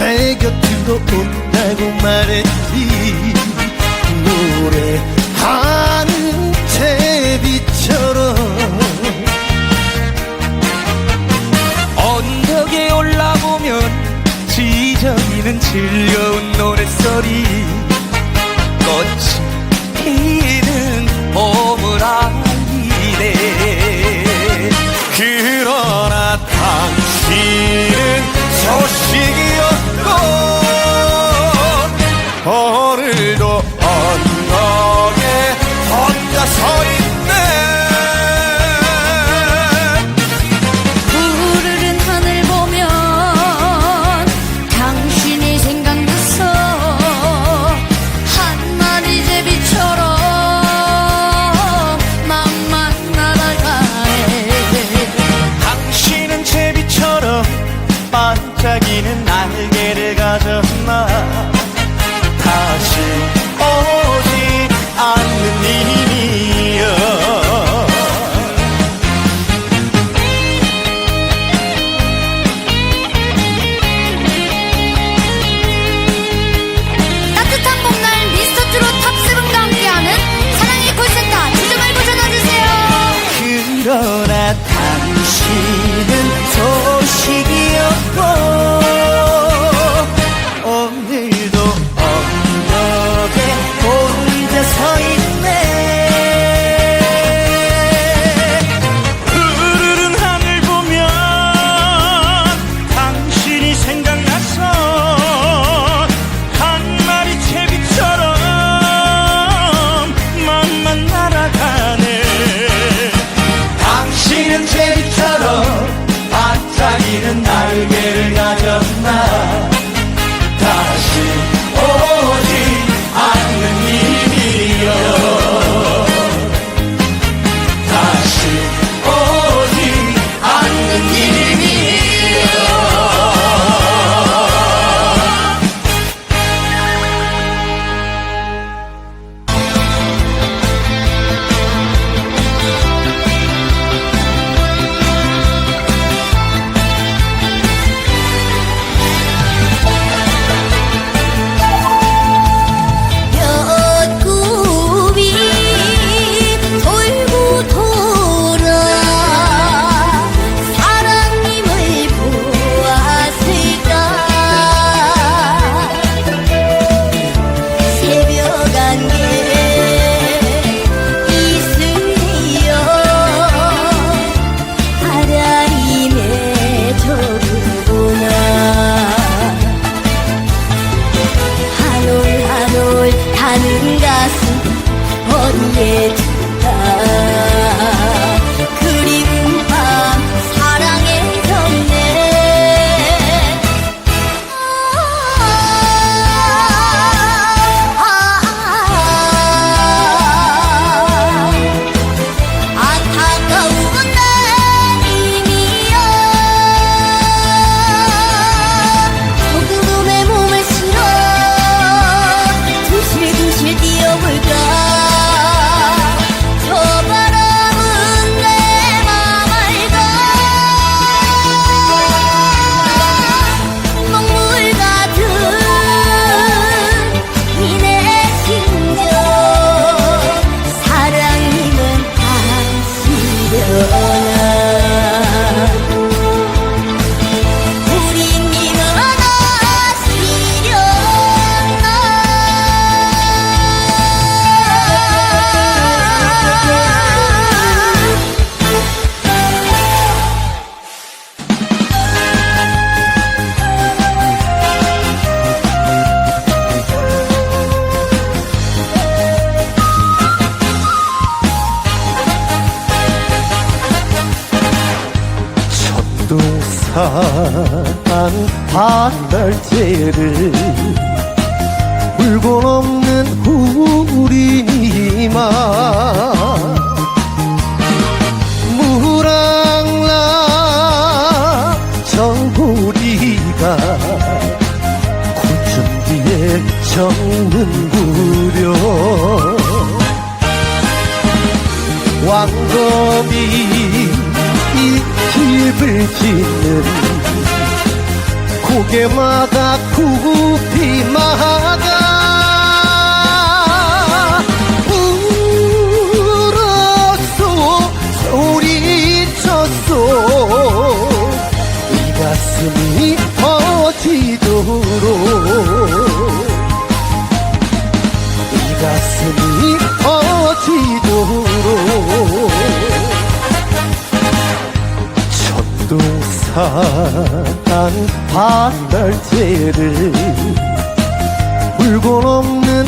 내 곁으로 온다고 말했지. 노래하는 제비처럼 언덕에 올라보면 지저귀는 질려 Hoy 부동산 한 달째를 울고 없는 우리 마. 무랑라 저고리가 고점 뒤에 정는 구려. 왕검이 잎을 짓는 고개마다 구구비마다. 울었소 소리쳤소. 이 가슴이 퍼지도록. 이 가슴이 한 반달재를 물건 없는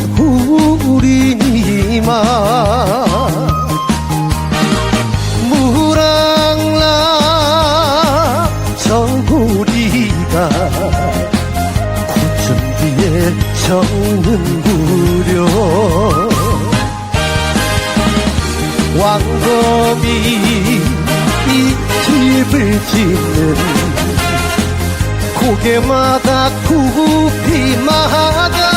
우리니만 무랑라 정우리가 고춘비에 적는 무려. 왕검이 이 집을 짓는 고개마다 막아